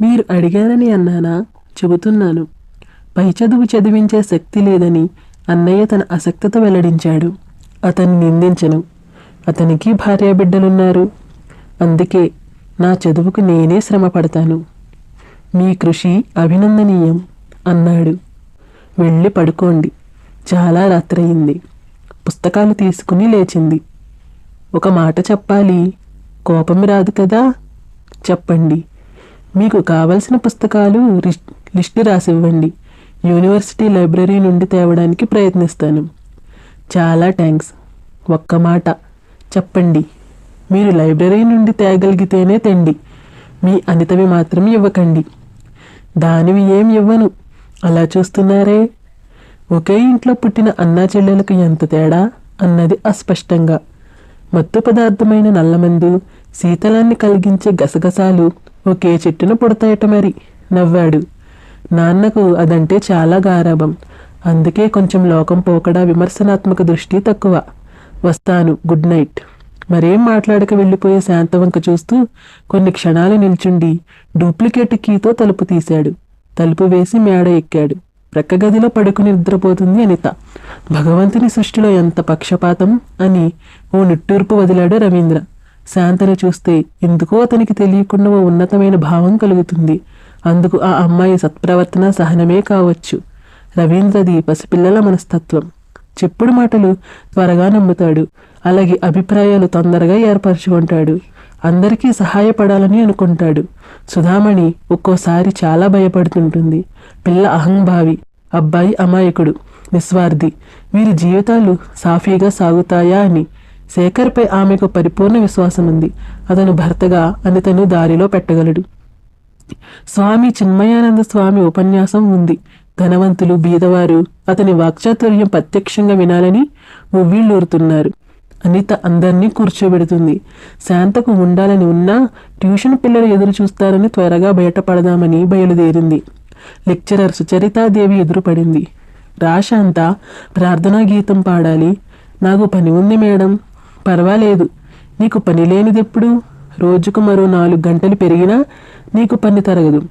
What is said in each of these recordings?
మీరు అడిగారని అన్నానా? చెబుతున్నాను. పై చదువు చదివించే శక్తి లేదని అన్నయ్య తన అసక్తత వెల్లడించాడు. అతన్ని నిందించను. అతనికి భార్యాబిడ్డలున్నారు అందుకే నా చదువుకు నేనే శ్రమ పడతాను. మీ కృషి అభినందనీయం అన్నాడు. వెళ్ళి పడుకోండి. చాలా రాత్రయింది. పుస్తకాలు తీసుకుని లేచింది. ఒక మాట చెప్పాలి? కోపం రాదు కదా? చెప్పండి. మీకు కావలసిన పుస్తకాలు లిస్టు రాసివ్వండి. యూనివర్సిటీ లైబ్రరీ నుండి తేవడానికి ప్రయత్నిస్తాను. చాలా థ్యాంక్స్ ఒక్క మాట. చెప్పండి. మీరు లైబ్రరీ నుండి తేగలిగితేనే తెండి. మీ అనితవి మాత్రం ఇవ్వకండి. దానివి ఏం ఇవ్వను? అలా చూస్తున్నారే? ఒకే ఇంట్లో పుట్టిన అన్నా చెల్లెలకు ఎంత తేడా? అన్నది అస్పష్టంగా. మత్తు పదార్థమైన నల్లమందు శీతలాన్ని కలిగించే గసగసాలు ఒకే చెట్టున పుడతాయట మరి నవ్వాడు. నాన్నకు అదంటే చాలా గారాభం. అందుకే కొంచెం లోకం పోకడా విమర్శనాత్మక దృష్టి తక్కువ. వస్తాను గుడ్ నైట్. మరేం మాట్లాడక వెళ్ళిపోయే శాంతవంక చూస్తూ కొన్ని క్షణాలు నిల్చుండి డూప్లికేట్ కీతో తలుపు తీశాడు. తలుపు వేసి మేడ ఎక్కాడు. ప్రక్క గదిలో పడుకుని నిద్రపోతుంది అనిత. భగవంతుని సృష్టిలో ఎంత పక్షపాతం అని ఓ నిట్టూర్పు వదిలాడు రవీంద్ర. శాంతను చూస్తే ఎందుకో అతనికి తెలియకుండా ఓ ఉన్నతమైన భావం కలుగుతుంది. అందుకు ఆ అమ్మాయి సత్ప్రవర్తన సహనమే కావచ్చు. రవీంద్రది పసిపిల్లల మనస్తత్వం. చెప్పుడు మాటలు త్వరగా నమ్ముతాడు. అలాగే అభిప్రాయాలు తొందరగా ఏర్పరచుకుంటాడు. అందరికీ సహాయపడాలని అనుకుంటాడు. సుధామణి ఒక్కోసారి చాలా భయపడుతుంటుంది. పిల్ల అహంభావి అబ్బాయి అమాయకుడు నిస్వార్థి. వీరి జీవితాలు సాఫీగా సాగుతాయా అని శేఖర్పై ఆమెకు పరిపూర్ణ విశ్వాసం ఉంది అతను భర్తగా అనితను దారిలో పెట్టగలడు. స్వామి చిన్మయానంద స్వామి ఉపన్యాసం ఉంది. ధనవంతులు బీదవారు అతని వాక్చాతుర్యం ప్రత్యక్షంగా వినాలని ఉవ్విళ్ళూరుతున్నారు. అనిత అందరినీ కూర్చోబెడుతుంది. శాంతకు ఉండాలని ఉన్నా ట్యూషన్ పిల్లలు ఎదురు చూస్తారని త్వరగా బయటపడదామని బయలుదేరింది. లెక్చరర్ సుచరితాదేవి ఎదురుపడింది. రాశాంత ప్రార్థనా గీతం పాడాలి. నాకు పని ఉంది మేడం. పర్వాలేదు. నీకు పని లేనిదెప్పుడు? రోజుకు మరో నాలుగు గంటలు పెరిగినా నీకు పని తరగదు.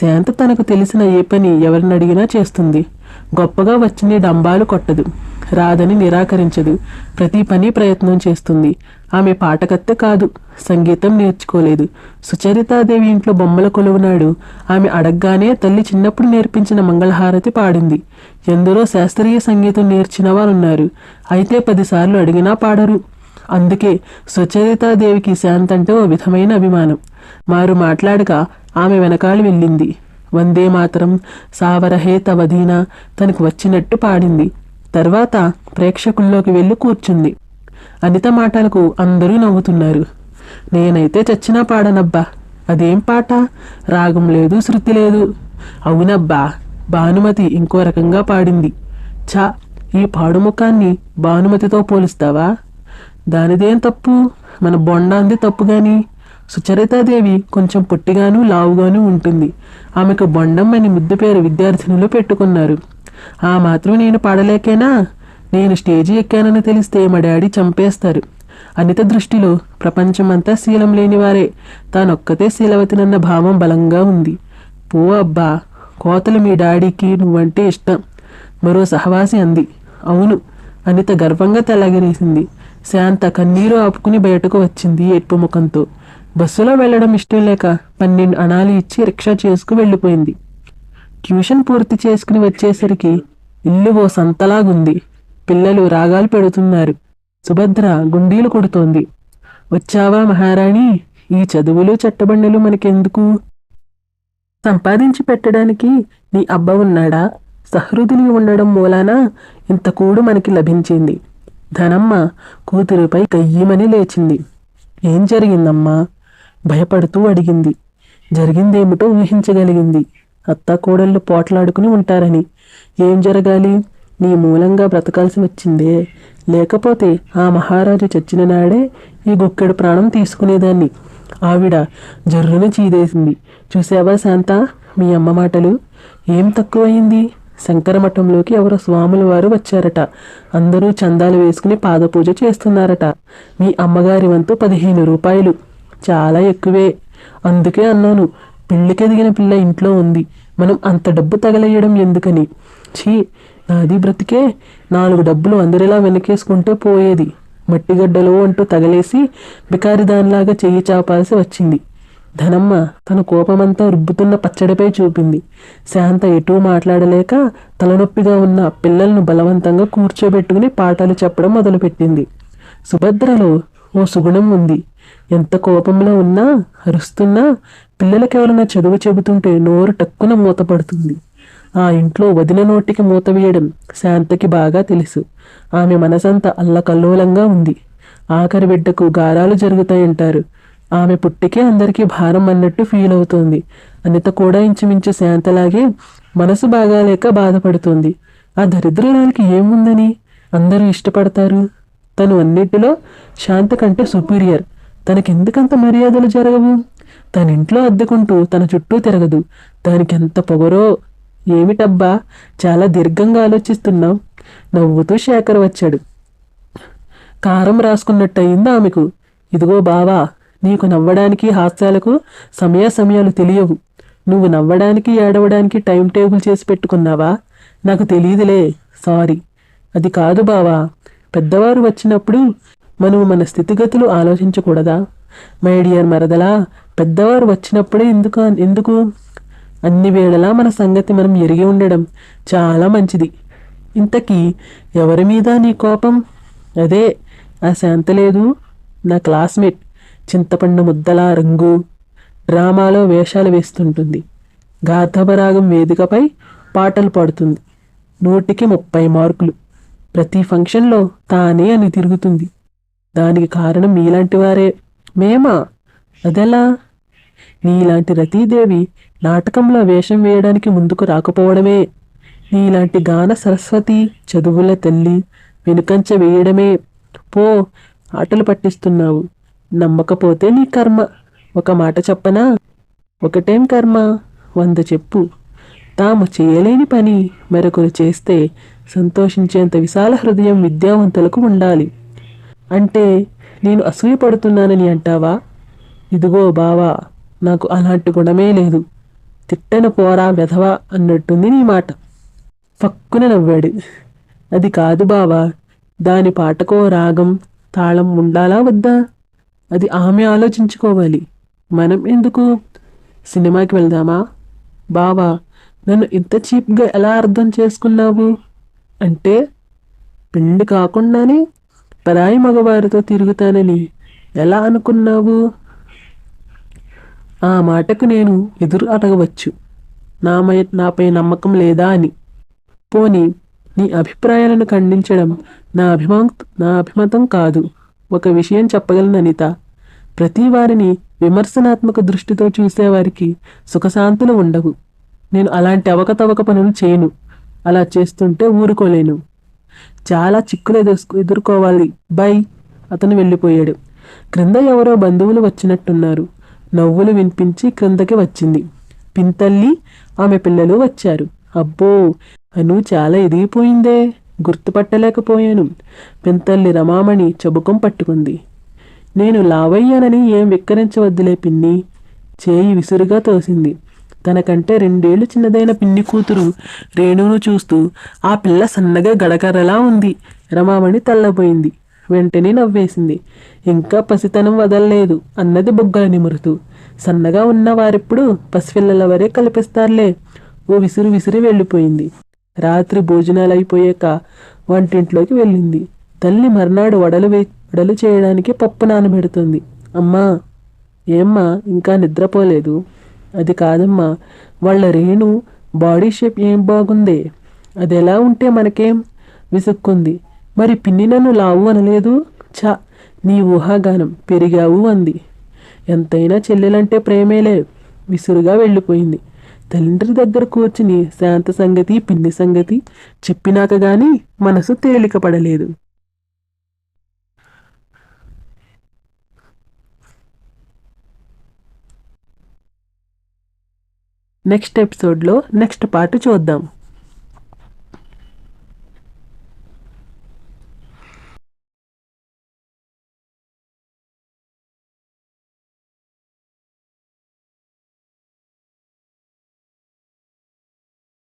శాంత తనకు తెలిసిన ఏ పని ఎవరిని అడిగినా చేస్తుంది. గొప్పగా వచ్చిన డంబాలు కొట్టదు. రాదని నిరాకరించదు. ప్రతి పని ప్రయత్నం చేస్తుంది. ఆమె పాటకత్తె కాదు. సంగీతం నేర్చుకోలేదు. సుచరితాదేవి ఇంట్లో బొమ్మల కొలువునాడు. ఆమె అడగ్గానే తల్లి చిన్నప్పుడు నేర్పించిన మంగళహారతి పాడింది. ఎందరో శాస్త్రీయ సంగీతం నేర్చిన వారున్నారు అయితే పదిసార్లు అడిగినా పాడరు. అందుకే సుచరితాదేవికి శాంత్ అంటే ఓ విధమైన అభిమానం. మారు మాట్లాడక ఆమె వెనకాల వెళ్ళింది. వందే మాత్రం సావరహే తవధీన తనకు వచ్చినట్టు పాడింది. తర్వాత ప్రేక్షకుల్లోకి వెళ్ళి కూర్చుంది. అనిత మాటలకు అందరూ నవ్వుతున్నారు. నేనైతే చచ్చినా పాడనబ్బా. అదేం పాట? రాగం లేదు శృతి లేదు. అవునబ్బా భానుమతి ఇంకో రకంగా పాడింది. చా ఈ పాడుముఖాన్ని భానుమతితో పోలుస్తావా? దానిదేం తప్పు? మన బొండాంది తప్పు గాని. సుచరితాదేవి కొంచెం పొట్టిగాను లావుగాను ఉంటుంది. ఆమెకు బొండం అని ముద్దు పేరు విద్యార్థినులు పెట్టుకున్నారు. ఆ మాత్రం నేను పాడలేకేనా? నేను స్టేజి ఎక్కానని తెలిస్తే మా డాడీ చంపేస్తారు. అనిత దృష్టిలో ప్రపంచమంతా శీలం లేనివారే. తానొక్కతే శీలవతినన్న భావం బలంగా ఉంది. పో అబ్బా కోతలు మీ డాడీకి నువ్వంటే ఇష్టం. మరో సహవాసి అంది. అవును అనిత గర్వంగా తెలగనేసింది. శాంత కన్నీరు ఆపుకుని బయటకు వచ్చింది ఏడ్పు ముఖంతో. బస్సులో వెళ్ళడం ఇష్టం లేక పన్నెండు అణాలు ఇచ్చి రిక్షా చేసుకు వెళ్ళిపోయింది. ట్యూషన్ పూర్తి చేసుకుని వచ్చేసరికి ఇల్లు ఓ సంతలాగుంది. పిల్లలు రాగాలు పెడుతున్నారు. సుభద్ర గుండీలు కొడుతోంది. వచ్చావా మహారాణి? ఈ చదువులు చట్టబండలు మనకెందుకు? సంపాదించి పెట్టడానికి నీ అబ్బ ఉన్నాడా? సహృదిని ఉండడం మూలాన? ఇంత కూడు మనకి లభించింది. ధనమ్మ కూతురుపై కయ్యమని లేచింది. ఏం జరిగిందమ్మా? భయపడుతూ అడిగింది. జరిగిందేమిటో ఊహించగలిగింది. అత్త కోడళ్ళు పోట్లాడుకుని ఉంటారని. ఏం జరగాలి? నీ మూలంగా బ్రతకాల్సి వచ్చిందే. లేకపోతే ఆ మహారాజు చచ్చిన నాడే ఈ గుక్కెడు ప్రాణం తీసుకునేదాన్ని. ఆవిడ జర్రున చీదేసింది. చూసావా శాంత మీ అమ్మ మాటలు? ఏం తక్కువయింది? శంకరమఠంలోకి ఎవరో స్వాముల వారు వచ్చారట. అందరూ చందాలు వేసుకుని పాదపూజ చేస్తున్నారట. మీ అమ్మగారి వంతు పదిహేను రూపాయలు. చాలా ఎక్కువే. అందుకే అన్నాను పెళ్ళికెదిగిన పిల్ల ఇంట్లో ఉంది. మనం అంత డబ్బు తగలేయడం ఎందుకని? ఛీ నాది బ్రతికే నాలుగు డబ్బులు అందరిలా వెనకేసుకుంటే పోయేది. మట్టిగడ్డలో అంటూ తగలేసి బికారి దానిలాగా చెయ్యి చాపాల్సి వచ్చింది. ధనమ్మ తన కోపమంతా రుబ్బుతున్న పచ్చడిపై చూపింది. శాంత ఎటూ మాట్లాడలేక తలనొప్పిగా ఉన్న పిల్లలను బలవంతంగా కూర్చోబెట్టుకుని పాఠాలు చెప్పడం మొదలుపెట్టింది. సుభద్రలో ఓ సుగుణం ఉంది. ఎంత కోపంలో ఉన్నా అరుస్తున్నా పిల్లలకెవరైనా చదువు చెబుతుంటే నోరు టక్కున మూతపడుతుంది ఆ ఇంట్లో వదిన నోటికి మూత వేయడం శాంతకి బాగా తెలుసు. ఆమె మనసంతా అల్లకల్లోలంగా ఉంది. ఆఖరి బిడ్డకు గారాలు జరుగుతాయంటారు. ఆమె పుట్టికే అందరికీ భారం అన్నట్టు ఫీల్ అవుతోంది. అనిత కూడా ఇంచుమించు శాంతలాగే మనసు బాగాలేక బాధపడుతుంది. ఆ దరిద్రురాలకి ఏముందని? అందరూ ఇష్టపడతారు. తను అన్నిటిలో శాంత కంటే సుపీరియర్ తనకెందుకంత మర్యాదలు జరగవు? తన ఇంట్లో అద్దెకుంటూ తన చుట్టూ తిరగదు. దానికి ఎంత పొగరో? ఏమిటబ్బా? చాలా దీర్ఘంగా ఆలోచిస్తున్నావు. నవ్వుతూ శేఖర్ వచ్చాడు. కారం రాసుకున్నట్టు అయింది ఆమెకు? ఇదిగో బావా నీకు నవ్వడానికి హాస్యాలకు సమయ సమయాలు తెలియవు. నువ్వు నవ్వడానికి ఏడవడానికి టైం టేబుల్ చేసి పెట్టుకున్నావా? నాకు తెలియదులే సారీ. అది కాదు బావా. పెద్దవారు వచ్చినప్పుడు మనం మన స్థితిగతులు ఆలోచించకూడదా? మై డియర్ మరదలా పెద్దవారు వచ్చినప్పుడే ఎందుకు ఎందుకు? అన్ని వేళలా మన సంగతి మనం ఎరిగి ఉండడం చాలా మంచిది. ఇంతకీ ఎవరి మీద నీ కోపం? అదే ఆ శాంత లేదు. నా క్లాస్మేట్. చింతపండు ముద్దలా రంగు డ్రామాలో వేషాలు వేస్తుంటుంది. గాథపరాగం వేదికపై పాటలు పాడుతుంది. నూటికి ముప్పై మార్కులు. ప్రతి ఫంక్షన్లో తానే అని తిరుగుతుంది. దానికి కారణం మీలాంటి వారే. మేమా? అదెలా? నీలాంటి రతీదేవి నాటకంలో వేషం వేయడానికి ముందుకు రాకపోవడమే. నీలాంటి గాన సరస్వతి చదువుల తల్లి వెనుకంచ వేయడమే. పో ఆటలు పట్టిస్తున్నావు. నమ్మకపోతే నీ కర్మ. ఒక మాట చెప్పనా? ఒకటేం కర్మ. వంద చెప్పు. తాము చేయలేని పని మరొకరు చేస్తే సంతోషించేంత విశాల హృదయం విద్యావంతులకు ఉండాలి. అంటే నేను అసూయపడుతున్నానని అంటావా? ఇదిగో బావా నాకు అలాంటి గుణమే లేదు. తిట్టను పోరా వెధవా అన్నట్టుంది నీ మాట. ఫక్కున నవ్వాడు. అది కాదు బావా దాని పాటకో రాగం తాళం ఉండాలా వద్దా? అది ఆమె ఆలోచించుకోవాలి. మనం ఎందుకు? సినిమాకి వెళ్దామా? బావా నన్ను ఇంత చీప్గా ఎలా అర్థం చేసుకున్నావు? అంటే పెళ్ళి కాకుండానే పరాయి మగవారితో తిరుగుతానని ఎలా అనుకున్నావు? ఆ మాటకు నేను ఎదురు అడగవచ్చు. నామై నాపై నమ్మకం లేదా అని. పోని నీ అభిప్రాయాలను ఖండించడం నా అభిమా నా అభిమతం కాదు. ఒక విషయం చెప్పగలను అనిత. ప్రతి వారిని విమర్శనాత్మక దృష్టితో చూసేవారికి సుఖశాంతులు ఉండవు. నేను అలాంటి అవకతవక పనులు చేయను. అలా చేస్తుంటే ఊరుకోలేను. చాలా చిక్కులు ఎదుర్కొ ఎదుర్కోవాలి. బై. అతను వెళ్ళిపోయాడు. క్రింద ఎవరో బంధువులు వచ్చినట్టున్నారు. నవ్వులు వినిపించి క్రిందకి వచ్చింది. పింతల్లి ఆమె పిల్లలు వచ్చారు. అబ్బో! అను చాలా ఎదిగిపోయిందే. గుర్తుపట్టలేకపోయాను. పింతల్లి రమామణి చెబుకం పట్టుకుంది. నేను లావయ్యానని ఏం విక్కరించవద్దులే పిన్ని. చేయి విసురుగా తోసింది. తనకంటే రెండేళ్ళు చిన్నదైన పిన్ని కూతురు రేణును చూస్తూ ఆ పిల్ల సన్నగా గడకరలా ఉంది. రమామణి తల్లబోయింది. వెంటనే నవ్వేసింది. ఇంకా పసితనం వదలలేదు అన్నది బొగ్గల నిమురుతూ. సన్నగా ఉన్న వారిప్పుడు పసిపిల్లల వరే కల్పిస్తారులే ఓ విసురు విసిరి వెళ్ళిపోయింది. రాత్రి భోజనాలు అయిపోయాక వంటింట్లోకి వెళ్ళింది. తల్లి మర్నాడు వడలు వే వడలు చేయడానికి పప్పు నానబెడుతుంది. అమ్మా ఏమ్మా ఇంకా నిద్రపోలేదు? అది కాదమ్మా వాళ్ళ రేణు బాడీ షేప్ ఏం బాగుందే? అది ఎలా ఉంటే మనకేం? విసుక్కుంది. మరి పిన్ని నన్ను లావు అనలేదు? చా నీ ఊహాగానం పెరిగావు అంది. ఎంతైనా చెల్లెలంటే ప్రేమేలే విసురుగా వెళ్ళిపోయింది. తండ్రి దగ్గర కూర్చుని శాంత సంగతి పిన్ని సంగతి చెప్పినాక గాని మనసు తేలిక పడలేదు నెక్స్ట్ ఎపిసోడ్లో నెక్స్ట్ పార్ట్ చూద్దాం.